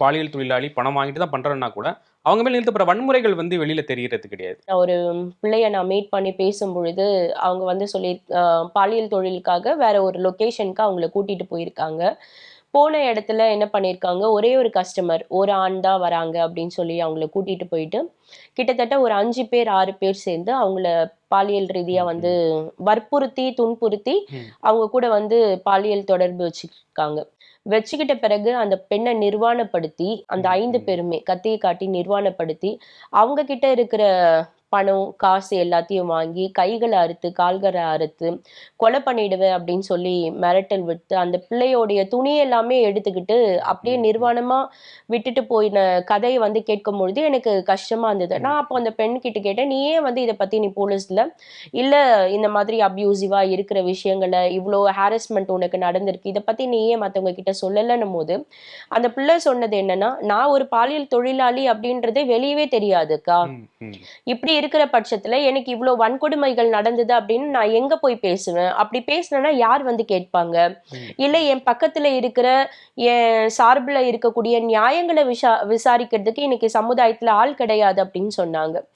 பாலியல் தொழிலாளி பணம் வாங்கிட்டு தான் பண்றேன்னா கூட அவங்க மேல நிறுத்தப்படுற வன்முறைகள் வந்து வெளியில தெரியறது கிடையாது. ஒரு பிள்ளைய நான் மீட் பண்ணி பேசும் பொழுது அவங்க வந்து சொல்லி பாலியல் தொழிலுக்காக வேற ஒரு லொகேஷனுக்கு அவங்கள கூட்டிட்டு போயிருக்காங்க. போன இடத்துல என்ன பண்ணியிருக்காங்க ஒரே ஒரு கஸ்டமர் ஒரு ஆண் தான் வராங்க அப்படின்னு சொல்லி அவங்கள கூட்டிட்டு போயிட்டு கிட்டத்தட்ட ஒரு அஞ்சு பேர் ஆறு பேர் சேர்ந்து அவங்கள பாலியல் ரீதியா வந்து வற்புறுத்தி துன்புறுத்தி. அவங்க கூட வந்து பாலியல் தொடர்பு வச்சுருக்காங்க வச்சுக்கிட்ட பிறகு அந்த பெண்ணை நிர்வாணப்படுத்தி அந்த ஐந்து. பேருமே கத்தியை காட்டி நிர்வாணப்படுத்தி அவங்க கிட்ட இருக்கிற பணம் காசு எல்லாத்தையும் வாங்கி கைகளை அறுத்து கால்களை அறுத்து கொலை பண்ணிடுவேன் அப்படின்னு சொல்லி மிரட்டல் விட்டு அந்த பிள்ளையோடைய துணி எல்லாமே எடுத்துக்கிட்டு அப்படியே. நிர்வாணமா விட்டுட்டு போயின கதையை வந்து கேட்கும் பொழுது எனக்கு கஷ்டமா இருந்தது. நான் அப்போ அந்த பெண் கிட்ட கேட்டேன் நீ ஏன் வந்து இதை பத்தி நீ போலீஸ்ல இல்ல இந்த மாதிரி அப்யூசிவா இருக்கிற விஷயங்களை இவ்வளோ ஹாரஸ்மெண்ட் உனக்கு நடந்திருக்கு இதை பத்தி நீ ஏன் மத்தவங்க கிட்ட சொல்லலைன்னும் போது அந்த பிள்ளை சொன்னது என்னன்னா நான் ஒரு பாலியல் தொழிலாளி அப்படின்றதே வெளியவே தெரியாதுக்கா. இப்படி இருக்கிற பட்சத்துல எனக்கு இவ்வளோ வன்கொடுமைகள் நடந்தது அப்படின்னு நான் எங்க போய் பேசுவேன்? அப்படி பேசினேன்னா யார் வந்து கேட்பாங்க. இல்ல என் பக்கத்துல இருக்கிற என் சார்புல இருக்கக்கூடிய நியாயங்களை விசா விசாரிக்கிறதுக்கு இன்னைக்கு சமுதாயத்துல ஆள் கிடையாது அப்படின்னு சொன்னாங்க.